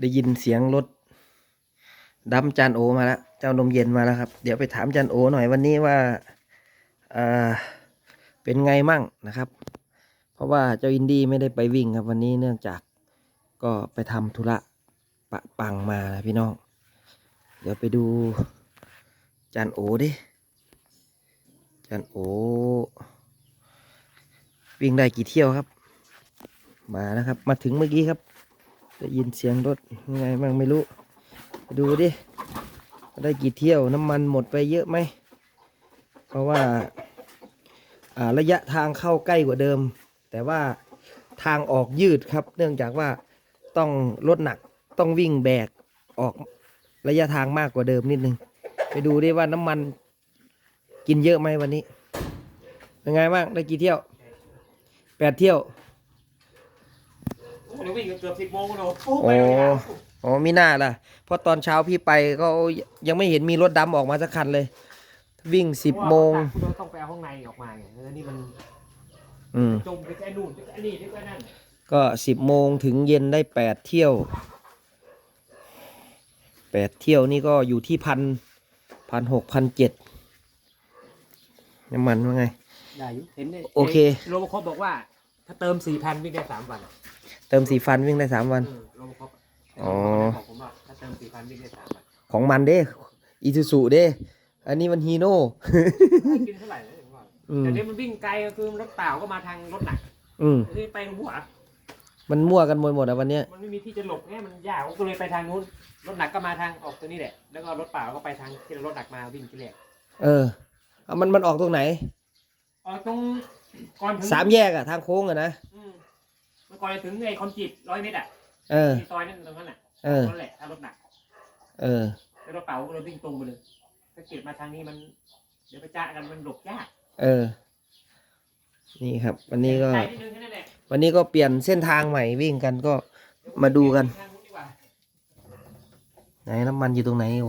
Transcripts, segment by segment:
ได้ยินเสียงรถดำจานโอมาแล้ว เจ้านมเย็นมาแล้วครับ เดี๋ยวไปถามจานโอหน่อยวันนี้ว่าเออเป็นไงมั่งนะครับ เพราะว่าเจ้าอินดี้ไม่ได้ไปวิ่งครับวันนี้เนื่องจากก็ไปทำธุระปะปังมานะพี่น้อง เดี๋ยวไปดูจานโอดิจานโอวิ่งได้กี่เที่ยวครับ มานะครับ มาถึงเมื่อกี้ครับ ได้ยินเสียงรถยังไงบ้างไม่รู้ ดูดิได้กี่เที่ยวน้ำมันหมดไปเยอะไหม เพราะว่าอ่าระยะทางเข้าใกล้กว่าเดิม แต่ว่าทางออกยืดครับ เนื่องจากว่าต้องรถหนักต้องวิ่งแบกออกระยะทางมากกว่าเดิมนิดนึง ไปดูดิว่าน้ำมันกินเยอะไหมวันนี้ เป็นไงบ้างได้กี่เที่ยวแปดเที่ยว โอ้เดี๋ยววิ่งเกือบสิบโมงแล้วโอ้อ๋อมีหน้าล่ะ เพราะตอนเช้าพี่ไปก็ยังไม่เห็นมีรถดำออกมาสักคันเลย วิ่งสิบโมง คุณต้องไปเอาข้างในออกมาไงแล้วนี่มันอืม จมไปแค่นู่นไปแค่นี่ไปแค่นั่นก็สิบโมงถึงเย็นได้แปดเที่ยวแปดเที่ยวนี่ก็อยู่ที่พันพันหกพันเจ็ดน้ำมันว่าไง ได้อยู่เห็นได้โอเค โรบอคอปบอกว่า ถ้าเติมสี่พันวิ่งได้สามวันเติมสีฟันวิ่งได้สามวันเออโรบอคอปอ๋อ บอกผมว่าถ้าเติมสี่พันวิ่งได้สามวันของมันเด้อีซูซูเด้อันนี้มันฮีโน่กินเท่าไหร่เลยผมว่าอืม แต่นี้มันวิ่งไกลก็คือรถเปล่าก็มาทางรถหนักอืมนี่ไปหัว มันมั่วกันหมดหมดอะวันเนี้ยมันไม่มีที่จะหลบเนี่ยมันยากก็เลยไปทางนู้นรถหนักก็มาทางออกตัวนี้แหละ แล้วก็รถเปล่าก็ไปทางที่รถหนักมาวิ่งที่แรกเออเอามันมันออกตรงไหนอ๋อตรง ก่อนถึงสามแยกอะทางโค้งอะนะอืมเมื่อก่อนจะถึงไอ้คอนกรีตร้อยเมตรอะเออมีซอยนั่นตรงนั้นอะเออ นั่นแหละถ้ารถหนักเออ แล้วรถเปล่าก็เลยวิ่งตรงไปเลยถ้าเกิดมาทางนี้มัน เดี๋ยวไปจ้ากันมันหลบยากเออ นี่ครับ วันนี้ก็ไกลนิดนึงแค่นั้นแหละวันนี้ก็เปลี่ยนเส้นทางใหม่วิ่งกันก็มาดูกัน ทางนู้นดีกว่าไหนน้ำมันอยู่ตรงไหนโอ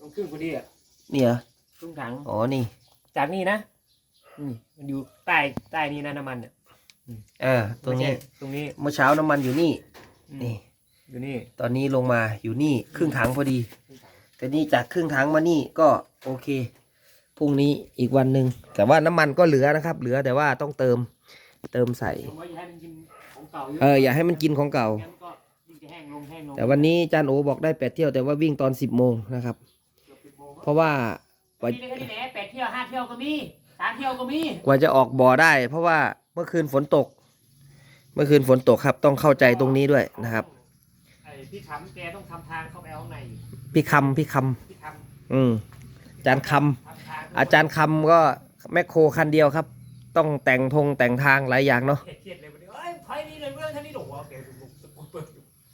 ตรงครึ่งพอดีอะเนี่ยเหรอครึ่งถัง อ๋อนี่ จากนี่นะอื มมันอยู่ใต้ใต้นี้นะน้ำมันเนี่ยอ่าตรงนี้ไม่ใช่ตรงนี้เมื่อเช้าน้ำมันอยู่นี่อืมนี่อยู่นี่ ตอนนี้ลงมาอยู่นี่ครึ่งถังพอดีครึ่งถังแต่นี่จากครึ่งถังมานี่ก็โอเคพรุ่งนี้อีกวันหนึ่งแต่ว่าน้ำมันก็เหลือนะครับ เหลือแต่ว่าต้องเติมเติมใส่ผมว่าอย่าให้มันกินของเก่าเยอะเอออย่าให้มันกินของเก่างั้นก็วิ่งจะแห้งลงแห้งลงแต่วันนี้จานโอบอกได้แปดเที่ยวแต่ว่าวิ่งตอนสิบโมงนะครับเกือบ10โมงเพราะว่าวันนี้ได้แค่นี้แหละแปดเที่ยวห้าเที่ยวก็มี สามเที่ยวก็มีกว่าจะออกบ่อได้ เพราะว่าเมื่อคืนฝนตก เมื่อคืนฝนตกครับ ต้องเข้าใจตรงนี้ด้วยนะครับไอ้พี่ขำแกต้องทำทางเข้าไปเอาข้างในอยู่พี่คำพี่คพี่ทำอืมอาจารย์คำทำทางำอาจารย์คำก็แมคโครคันเดียวครับ ต้องแต่งทงแต่งทางหลายอย่างเนาะเครียดๆเลยวันนี้เอ้ยถอยนี่เลยเรื่องท่านี้หนูโอเคลุกลุกเปิด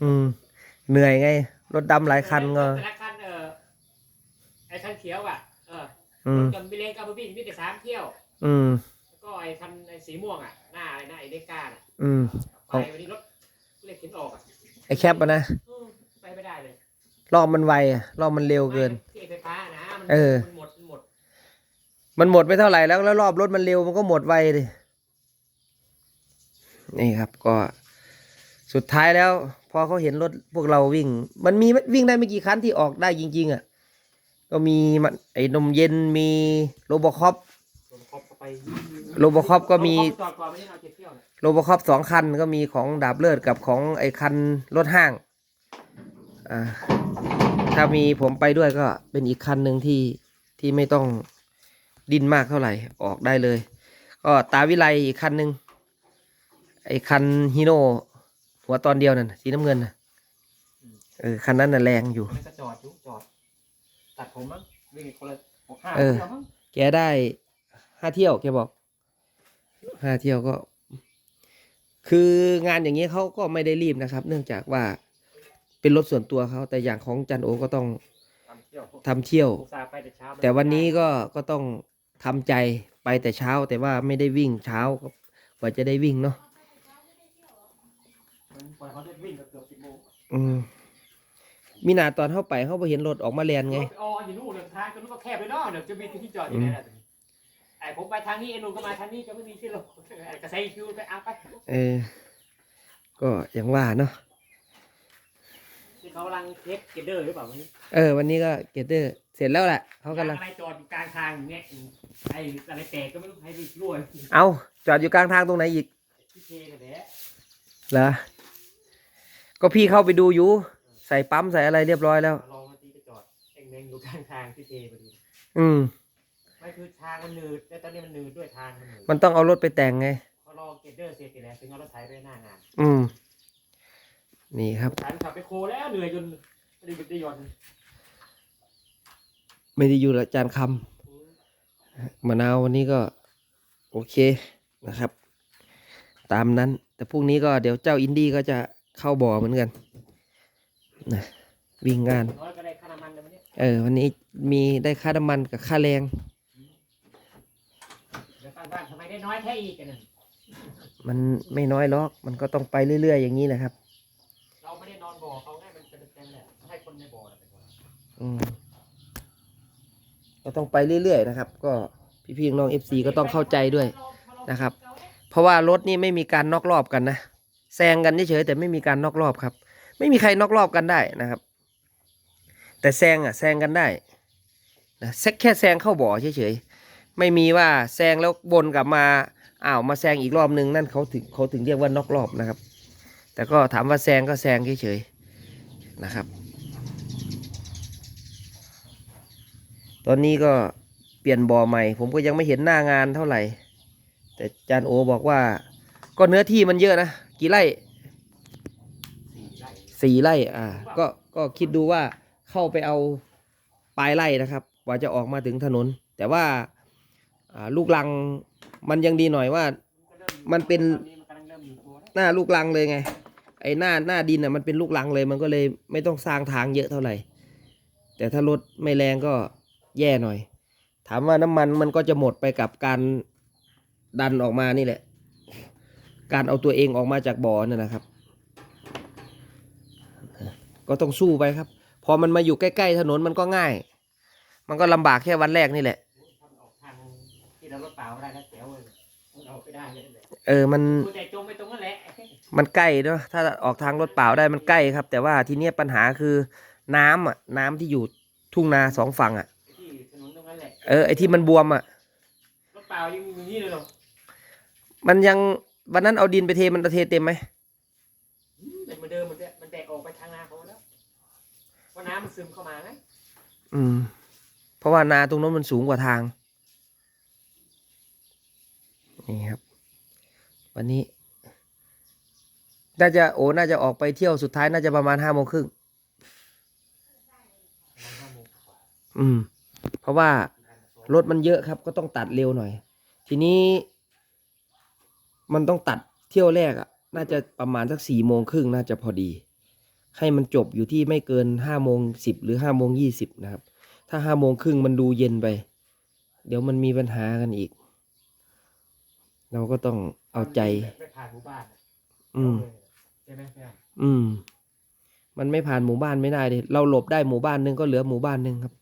อืมเหนื่อยไงรถดำหลายคันก็แต่ละคันเออไอ้คันเขียวอะเอออืมจนไปเลงกับพี่มีแต่สามเที่ยว อืมแล้วก็ไอ้คันไอ้สีม่วงอะหน้าอะไรนะไอ้เด็กก้าน่ะอืม ไปวันนี้รถเล็กเข็นออกอะไอแคปอะนะอืมไปไม่ได้เลยรอบมันไวอะรอบมันเร็วเกิน ที่ไฟฟ้านะมันเออ มันหมดมันหมดมันหมดไปเท่าไหร่แล้วแล้วรอบรถมันเร็วมันก็หมดไวดินี่ครับก็สุดท้ายแล้ว พอเขาเห็นรถพวกเราวิ่ง มันมีวิ่งได้ไม่กี่คันที่ออกได้จริง ๆ อะ ก็มีมันไอ้นมเย็นมีโรบอคอปโดนครอบเข้าไปโรบอคอปก็มีเอาจอดก่อนไม่ได้เอาเจ็ดเที่ยวน่ะโรบอคอปสองคันก็มีของดาบเลิศกับของไอ้คันรถห้างอ่าถ้ามีผมไปด้วยก็เป็นอีกคันหนึ่งที่ที่ไม่ต้องดิ้นมากเท่าไหร่ออกได้เลย ก็ตาวิไลอีกคันหนึ่งไอ้คันฮีโน่หัวตอนเดียวนั่นน่ะสีน้ำเงินน่ะเออคันนั้นน่ะแรงอยู่มันก็จอดอยู่จอด ตัดผมมั้งวิ่งคนละหกห้าเออ เที่ยวมั้งแกได้ห้าเที่ยวแกบอกห้าเที่ยวก็ คืองานอย่างนี้เขาก็ไม่ได้รีบนะครับ เนื่องจากว่าเป็นรถส่วนตัวเขาแต่อย่างของจันโอก็ต้องทำเที่ยวทำเที่ยว อุตส่าห์ไปแต่เช้าแต่วันนี้ก็ก็ต้องทำใจไปแต่เช้า แต่ว่าไม่ได้วิ่งเช้ากว่าจะได้วิ่งเนาะมันปล่อยเขาได้วิ่งเกือบสิบโมงอืม มีหนาตอนเข้าไปเขาไปเห็นรถออกมาแลนไงรถไปอออยู่นู่นเดี๋ยวทางก็นู้นก็แคบเลยเนาะเดี๋ยวจะมีที่จอดอยู่ไหนล่ะไอ้ผมไปทางนี้ไอ้นุ่นก็มาทางนี้จะไม่มีที่ลงไอ้กระเซ็นคิวไปเอาไปเออ ก็อย่างว่าเนาะที่เขากำลังเทปเกเดอร์หรือเปล่าวันนี้เออ วันนี้ก็เกตเตอร์เสร็จแล้วแหละเขากำลังอะไรจอดอยู่กลางทางอย่างเงี้ยไอ้อะไรแตกก็ไม่รู้ให้รีบรั่วเอาจอดอยู่กลางทางตรงไหนอีกพี่เทกันแหละเหรอก็พี่เข้าไปดูอยู่ ใส่ปั๊มใส่อะไรเรียบร้อยแล้ว ลองมาตีไปจอดเองเงอยู่กลางทางพี่เทพอดีอืม ไม่คือทางมันหนืดแต่ตอนนี้มันหนืดด้วยทางมันหนืดมันต้องเอารถไปแต่งไง พอรอเกเดอร์เสร็จไปแล้วถึงเอารถไถไปหน้างานอืม นี่ครับ ฉันขับไปโคแล้วเหนื่อยจนไม่ได้หยุดได้หย่อนไม่ได้อยู่ละจานคำมะนาววันนี้ก็ โอเคนะครับ ตามนั้น แต่พรุ่งนี้ก็เดี๋ยวเจ้าอินดี้ก็จะเข้าบ่อเหมือนกัน นะวิ่งงาน เออ วันนี้มีได้ค่าน้ำมันกับค่าแรงมันไม่น้อยหรอก มันก็ต้องไปเรื่อยๆอย่างนี้แหละครับ เราไม่ได้นอนบ่อเขาไงมันเป็นเต็มแหละให้คนในบ่อน่ะเป็นคนอืมก็ต้องไปเรื่อยๆนะครับ ก็พี่ๆน้องเอฟซีก็ต้องเข้าใจด้วยนะครับ เพราะว่ารถนี่ไม่มีการนอกรอบกันนะแซงกันเฉยๆแต่ไม่มีการนอกรอบครับ ไม่มีใครนอกรอบกันได้นะครับ แต่แซงอะแซงกันได้นะแซแค่แซงเข้าบ่อเฉยๆไม่มีว่าแซงแล้ววนกลับมาอ้าวมาแซงอีกรอบนึงนั่นเขาถึงเขาถึงเรียกว่านอกรอบนะครับ แต่ก็ถามว่าแซงก็แซงเฉยๆนะครับ ตอนนี้ก็เปลี่ยนบ่อใหม่ ผมก็ยังไม่เห็นหน้างานเท่าไหร่ แต่จานโอบอกว่าก็เนื้อที่มันเยอะนะกี่ไร่ สี่ไร่อ่าก็ก็คิดดูว่าเข้าไปเอาปลายไร่นะครับ กว่าจะออกมาถึงถนน แต่ว่าลูกลังมันยังดีหน่อยว่า มันเป็นหน้าลูกลังเลยไง ไอ้หน้าหน้าดินอะมันเป็นลูกลังเลย มันก็เลยไม่ต้องสร้างทางเยอะเท่าไหร่ แต่ถ้ารถไม่แรงก็แย่หน่อย ถามว่าน้ำมันมันก็จะหมดไปกับการดันออกมานี่แหละ การเอาตัวเองออกมาจากบ่อนั่นนะครับ ก็ต้องสู้ไปครับ พอมันมาอยู่ใกล้ๆถนนมันก็ง่าย มันก็ลำบากแค่วันแรกนี่แหละทำออกทางที่เรารถเปล่าได้แล้วแจ๋วเลยมันเอาไปได้เลยแหละเออมันตัวใจจมไปตรงนั้นแหละมันใกล้เนาะถ้าออกทางรถเปล่าได้มันใกล้ครับ แต่ว่าทีเนี้ยปัญหาคือน้ำอะ น้ำที่อยู่ทุ่งนาสองฝั่งอะที่ถนนตรงนั้นแหละเออไอที่มันบวมอะรถเปล่ายังอยู่นี่เลยเหรอมันยังวันนั้นเอาดินไปเทมันเทเต็มไหม มันซึมเข้ามาไงอืม เพราะว่านาตรงนั้นมันสูงกว่าทาง นี่ครับ วันนี้ น่าจะโอ้น่าจะออกไปเที่ยวสุดท้ายน่าจะประมาณห้าโมงครึ่ง อืม เพราะว่ารถมันเยอะครับ ก็ต้องตัดเร็วหน่อย ทีนี้ มันต้องตัดเที่ยวแรกอะ่ะ น่าจะประมาณสักสี่โมงครึ่งน่าจะพอดี ให้มันจบอยู่ที่ไม่เกินห้าโมงสิบหรือห้าโมงยี่สิบนะครับ ถ้าห้าโมงครึ่งมันดูเย็นไป เดี๋ยวมันมีปัญหากันอีก เราก็ต้องเอาใจ ไม่ผ่านหมู่บ้านอะอืม ใช่ไหมพี่อะอืม มันไม่ผ่านหมู่บ้านไม่ได้เลยเราหลบได้หมู่บ้านหนึงก็เหลือหมู่บ้านหนึ่งครับ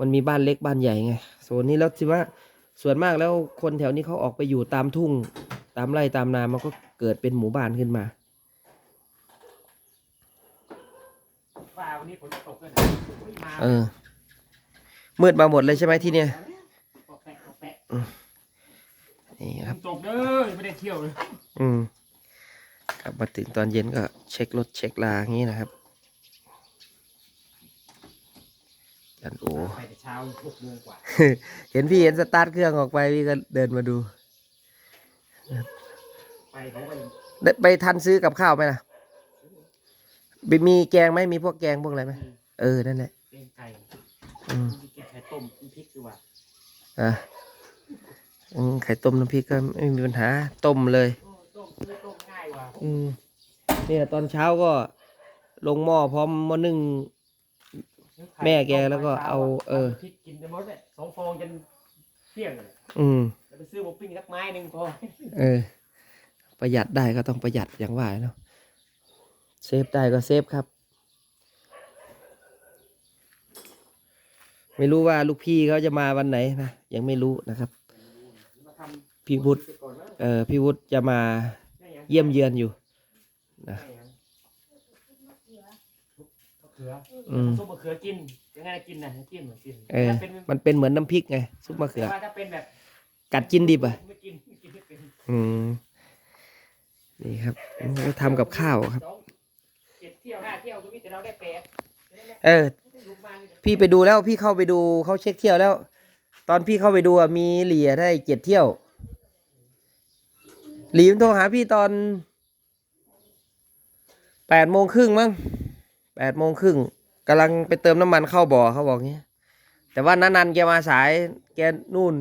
มันมีบ้านเล็กบ้านใหญ่ไงโซนนี้แล้วสิว่าส่วนมากแล้วคนแถวนี้เขาออกไปอยู่ตามทุ่ง ตามไร่ตามนามันก็เกิดเป็นหมู่บ้านขึ้นมา ว่าวันนี้ฝนจะตกเลยนะโอ้ยมาเออ มืดมาหมดเลยใช่ไหมที่เนี่ยปอกแปะปอกแปะนี่ครับตกเด้อยังไม่ได้เที่ยวเลยอืมกลับมาถึงตอนเย็นก็เช็ครถเช็คลาอย่างนี้นะครับจันโอ ไปแต่เช้าหกโมงกว่าเห็นพี่เห็นสตาร์ทเครื่องออกไปพี่ก็เดินมาดูไปเขาไปได้ไปทันซื้อกับข้าวไหมล่ะ มีมีแกงไหมมีพวกแกงพวกอะไรไหมเออนั่นแหละเลี้ยงไก่อืมมีแกงไข่ต้มมีพริกดีกว่าอะอืมไข่ต้มน้ำพริกก็ไม่มีปัญหาต้มเลยโอ้ต้มไม่ต้มง่ายกว่าอืมเนี่ยตอนเช้าก็ลงหม้อพร้อมหม้อนึ่งแม่แกแล้วก็เอา เออพริกกินไปหมดเลยสองฟองจนเที่ยงเลยอืมแล้วไปซื้อหมูปิ้งสักไม้หนึ่งพอเออ ประหยัดได้ก็ต้องประหยัดอย่างว่าเนาะ เซฟได้ก็เซฟครับ ไม่รู้ว่าลูกพี่เขาจะมาวันไหนนะยังไม่รู้นะครับมาทำพี่วุฒิไปก่อนนะเออพี่วุฒิจะมาได้งเยี่ยมเยือนอยู่นะได้ยังเขืออืมซุปมะเขือกินยังไงกินนะกินเหมือนกินเออถ้าเป็นมันเป็นเหมือนน้ำพริกไงซุปมะเขือแต่ว่าถ้าเป็นแบบกัดกินดิบอะไม่กินไม่กินไม่เป็นอืมนี่ครับก็ทำกับข้าวครับสองเจ็ด เที่ยวห้าเที่ยวก็มีแต่เราได้แปดเออ ลูกมานี่พี่ไปดูแล้วพี่เข้าไปดูเขาเช็คเที่ยวแล้ว ตอนพี่เข้าไปดูอะมีเหลียได้เจ็ดเที่ยวหลีมนโทรหาพี่ตอนแปดโมงครึ่งมั้งแปดโมงครึ่งกำลังไปเติมน้ำมันเข้าบ่อเขาบอกเงี้ยแต่ว่านันนันแกมาสายแกนู่น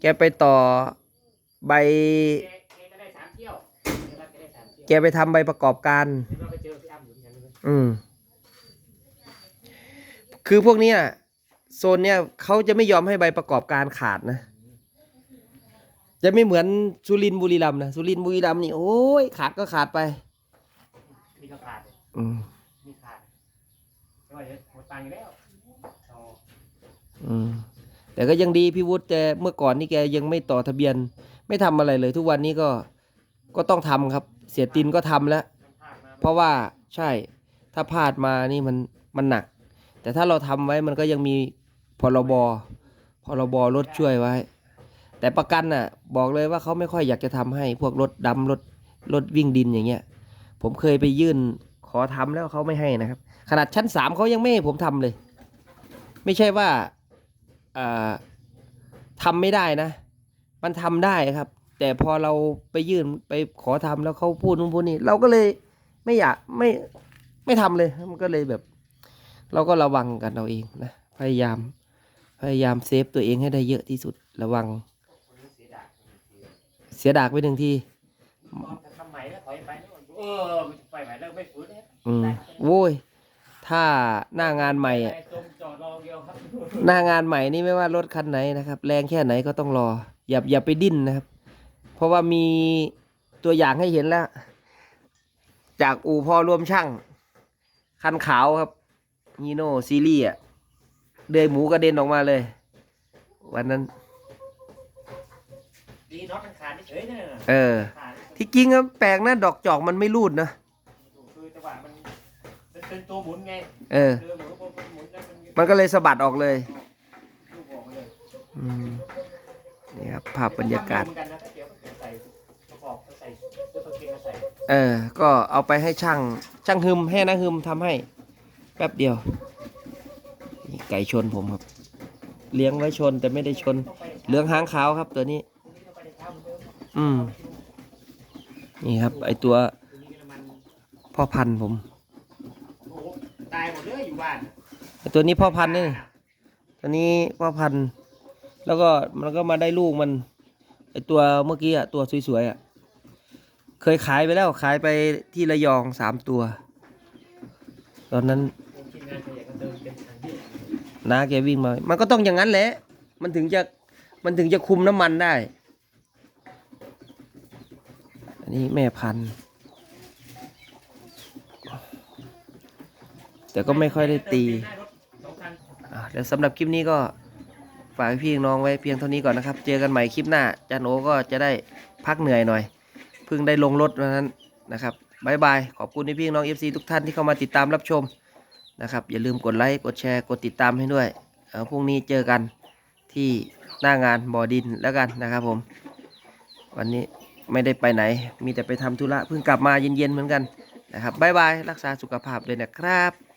แกไปต่อใบ แกแกก็ได้สามเที่ยวแกว่าแกได้สามเที่ยวแกไปทำใบประกอบการ เดี๋ยวเราไปเจอพี่ อ้ำอยู่ที่นั่นเลยอืม คือพวกเนี้ยโซนเนี้ยเขาจะไม่ยอมให้ใบประกอบการขาดนะ จะไม่เหมือนสุรินทร์บุรีรัมย์นะสุรินทร์บุรีรัมย์นี่โอ้ยขาดก็ขาดไปนี่ก็ขาดเลยอืมนี่ขาดไม่ว่าจะหมดตังค์อยู่แล้วต่ออืมแต่ก็ยังดีพี่วุฒิแต่เมื่อก่อนนี่แกยังไม่ต่อทะเบียน ไม่ทำอะไรเลย ทุกวันนี้ก็ก็ต้องทำครับ เสียตินก็ทำแล้ว มันพลาดมา เพราะว่าใช่ ถ้าพลาดมานี่มันมันหนัก แต่ถ้าเราทำไว้มันก็ยังมีพรบพรบรถช่วยไว้ แต่ประกันน่ะ บอกเลยว่าเขาไม่ค่อยอยากจะทำให้พวกรถดำรถรถวิ่งดินอย่างเงี้ย ผมเคยไปยื่นขอทำแล้วเขาไม่ให้นะครับ ขนาดชั้นสามเขายังไม่ให้ผมทำเลย ไม่ใช่ว่าอ่าทำไม่ได้นะ มันทำได้ครับ แต่พอเราไปยื่นไปขอทำแล้วเขาพูดนู่นพูดนี่เราก็เลยไม่อยากไม่ ไม่ทำเลย มันก็เลยแบบ เราก็ระวังกันเราเองนะ พยายาม พยายามเซฟตัวเองให้ได้เยอะที่สุด ระวังคนนี้เสียดายเสียดากไปหนึ่งทีมองแต่ทำใหม่แล้วถอยไปแล้วเออไปใหม่แล้วไม่ฟื้นเลยอืมโว้ย ถ้าหน้างานใหม่อะไอ้จมจอดรอเดียวครับหน้างานใหม่นี่ไม่ว่ารถคันไหนนะครับ แรงแค่ไหนก็ต้องรอ อย่าอย่าไปดิ้นนะครับ เพราะว่ามีตัวอย่างให้เห็นแล้ว จากอู่พอรวมช่าง คันขาวครับนีโน่ซีรีส์อะเดือยหมูกระเด็นออกมาเลย วันนั้น ดีน็อตมันขาดเฉยๆเนี่ยเออ ขาดที่จริงอะแปลกนะดอกจอกมันไม่รูดนะคือจังหวะมันมันเป็นตัวหมุนไงเออ เรือหมุนพอมันหมุนแล้วมันมันก็เลยสะบัดออกเลยลูกออกมาเลยอืมนี่ครับภาพบรรยากาศ ทำเหมือนกันนะถ้าเดี๋ยวใส่ประกอบใส่ เสื้อตัวเกงมาใส่เออ ก็เอาไปให้ช่าง ช่างฮึมให้นะฮึมทำให้ แป๊บเดียวนี่ไก่ชนผมครับ เลี้ยงไว้ชนแต่ไม่ได้ชนต้องไปเหลืองหางขาวครับตัวนี้พรุ่งนี้ต้องไปในเช้าเหมือนเดิมอืม นี่ครับ ไอตัวพรุ่งนี้น้ำมันพ่อพันธุ์ผมโอ้โหตายหมดเลยอยู่บ้านไอตัวนี้พ่อพันธุ์นี่ตัวนี้พ่อพันธุ์ แล้วก็มันก็มาได้ลูกมัน ไอตัวเมื่อกี้อะตัวสวยๆอะ เคยขายไปแล้วขายไปที่ระยองสามตัว ตอนนั้นน้าแกวิ่งมา มันก็ต้องอย่างนั้นแหละ มันถึงจะมันถึงจะคุมน้ำมันได้ อันนี้แม่พันธุ์ แต่ก็ไม่ค่อยได้ตีหน้วสำหรับคลิปนี้ก็ฝากพี่น้องไว้เพียงเท่านี้ก่อนนะครับ เจอกันใหม่คลิปหน้าจานโอก็จะได้พักเหนื่อยหน่อย เพิ่งได้ลงรถวันนั้นนะครับบายบาย ขอบคุณที่พี่น้อง FC ทุกท่านที่เข้ามาติดตามรับชมนะครับ อย่าลืมกดไลค์ กดแชร์ กดติดตามให้ด้วยเออพรุ่งนี้เจอกันที่หน้างานบ่อดินแล้วกันนะครับผม วันนี้ไม่ได้ไปไหน มีแต่ไปทำธุระ เพิ่งกลับมาเย็นๆเหมือนกันนะครับบายบาย รักษาสุขภาพด้วยนะครับ